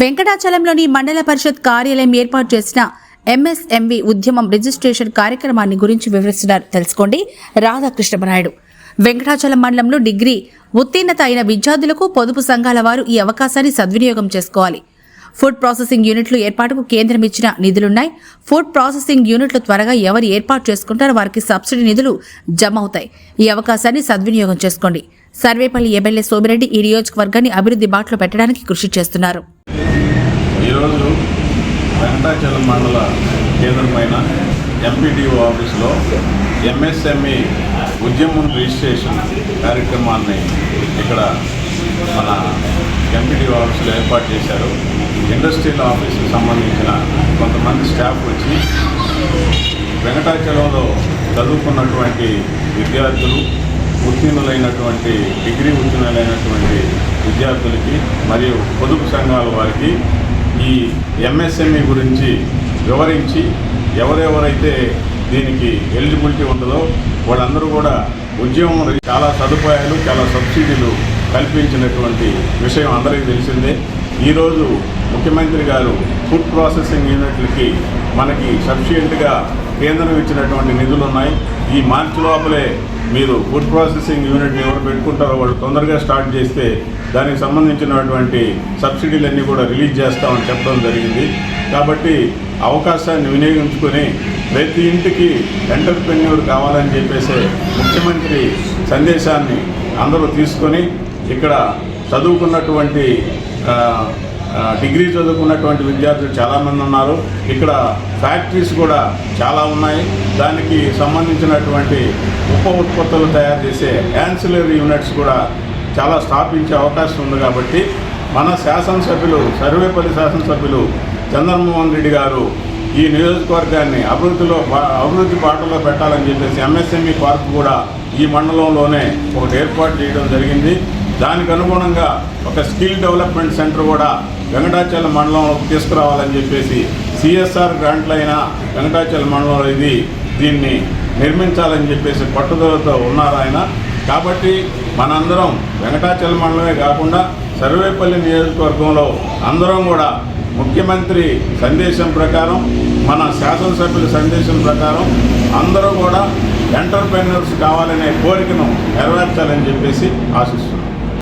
వెంకటాచలంలోని మండల పరిషత్ కార్యాలయం ఏర్పాటు చేసిన ఎంఎస్ఎంవి ఉద్యమం రిజిస్ట్రేషన్ కార్యక్రమాన్ని గురించి వివరిస్తున్నారు. తెలుసుకోండి. రాధాకృష్ణమనాయుడు. వెంకటాచలం మండలంలో డిగ్రీ ఉత్తీర్ణత అయిన విద్యార్థులకు పొదుపు సంఘాల వారు ఈ అవకాశాన్ని సద్వినియోగం చేసుకోవాలి. ఫుడ్ ప్రాసెసింగ్ యూనిట్లు ఏర్పాటుకు కేంద్రం ఇచ్చిన నిధులున్నాయి. ఫుడ్ ప్రాసెసింగ్ యూనిట్లు త్వరగా ఎవరు ఏర్పాటు చేసుకుంటారో వారికి సబ్సిడీ నిధులు జమ అవుతాయి ఈ అవకాశాన్ని సద్వినియోగం చేసుకోండి. సర్వేపల్లి ఎమ్మెల్యే సోమిరెడ్డి ఈ నియోజకవర్గాన్ని అభివృద్ధి బాటలో పెట్టడానికి కృషి చేస్తున్నారు. ఈరోజు వెంకటాచలం మండల కేంద్రమైన ఎంపీడీఓ ఆఫీస్లో ఎంఎస్ఎంఈ ఉద్యమం రిజిస్ట్రేషన్ కార్యక్రమాన్ని ఇక్కడ మన ఎంపీడీఓ ఆఫీసులో ఏర్పాటు చేశారు. ఇండస్ట్రియల్ ఆఫీస్కి సంబంధించిన కొంతమంది స్టాఫ్ వచ్చి వెంకటాచలంలో చదువుకున్నటువంటి విద్యార్థులు ఉత్తీర్ణులైనటువంటి డిగ్రీ ఉత్తీర్ణులైనటువంటి విద్యార్థులకి మరియు పొదుపు సంఘాల వారికి ఈ ఎంఎస్ఎంఈ గురించి వివరించి ఎవరెవరైతే దీనికి ఎలిజిబిలిటీ ఉంటుందో వాళ్ళందరూ కూడా ఉద్యమం చాలా సదుపాయాలు చాలా సబ్సిడీలు కల్పించినటువంటి విషయం అందరికీ తెలిసిందే. ఈరోజు ముఖ్యమంత్రి గారు ఫుడ్ ప్రాసెసింగ్ యూనిట్లకి మనకి సఫిషియెంట్గా కేంద్రం ఇచ్చినటువంటి నిధులు ఉన్నాయి ఈ మార్చి లోపలే మీరు ఫుడ్ ప్రాసెసింగ్ యూనిట్ని ఎవరు పెట్టుకుంటారో వాళ్ళు తొందరగా స్టార్ట్ చేస్తే దానికి సంబంధించినటువంటి సబ్సిడీలన్నీ కూడా రిలీజ్ చేస్తామని చెప్పడం జరిగింది. కాబట్టి అవకాశాన్ని వినియోగించుకొని ప్రతి ఇంటికి ఎంటర్ప్రెన్యూర్ కావాలని చెప్పేసి ముఖ్యమంత్రి సందేశాన్ని అందరూ తీసుకొని ఇక్కడ చదువుకున్నటువంటి డిగ్రీ చదువుకున్నటువంటి విద్యార్థులు చాలామంది ఉన్నారు. ఇక్కడ ఫ్యాక్టరీస్ కూడా చాలా ఉన్నాయి. దానికి సంబంధించినటువంటి ఉప ఉత్పత్తులు తయారు చేసే యాన్సిలరీ యూనిట్స్ కూడా చాలా స్థాపించే అవకాశం ఉంది కాబట్టి మన శాసనసభ్యులు సర్వేపల్లి శాసనసభ్యులు చంద్రమోహన్ రెడ్డి గారు ఈ నియోజకవర్గాన్ని అభివృద్ధిలో అభివృద్ధి బాటలో పెట్టాలని చెప్పేసి ఎంఎస్ఎంఈ పార్క్ కూడా ఈ మండలంలోనే ఒకటి ఏర్పాటు చేయడం జరిగింది. దానికి అనుగుణంగా ఒక స్కిల్ డెవలప్మెంట్ సెంటర్ కూడా వెంకటాచలం మండలంలోకి తీసుకురావాలని చెప్పేసి సిఎస్ఆర్ గ్రాంట్లైన వెంకటాచలం మండలంలో ఇది దీన్ని నిర్మించాలని చెప్పేసి పట్టుదలతో ఉన్నారు ఆయన కాబట్టి మనందరం వెంకటాచలం మండలమే కాకుండా సర్వేపల్లి నియోజకవర్గంలో అందరం కూడా ముఖ్యమంత్రి సందేశం ప్రకారం మన శాసనసభ్యుల సందేశం ప్రకారం అందరూ కూడా ఎంటర్ప్రెన్యూర్స్ కావాలనే కోరికను నెరవేర్చాలని చెప్పేసి ఆశిస్తున్నాం.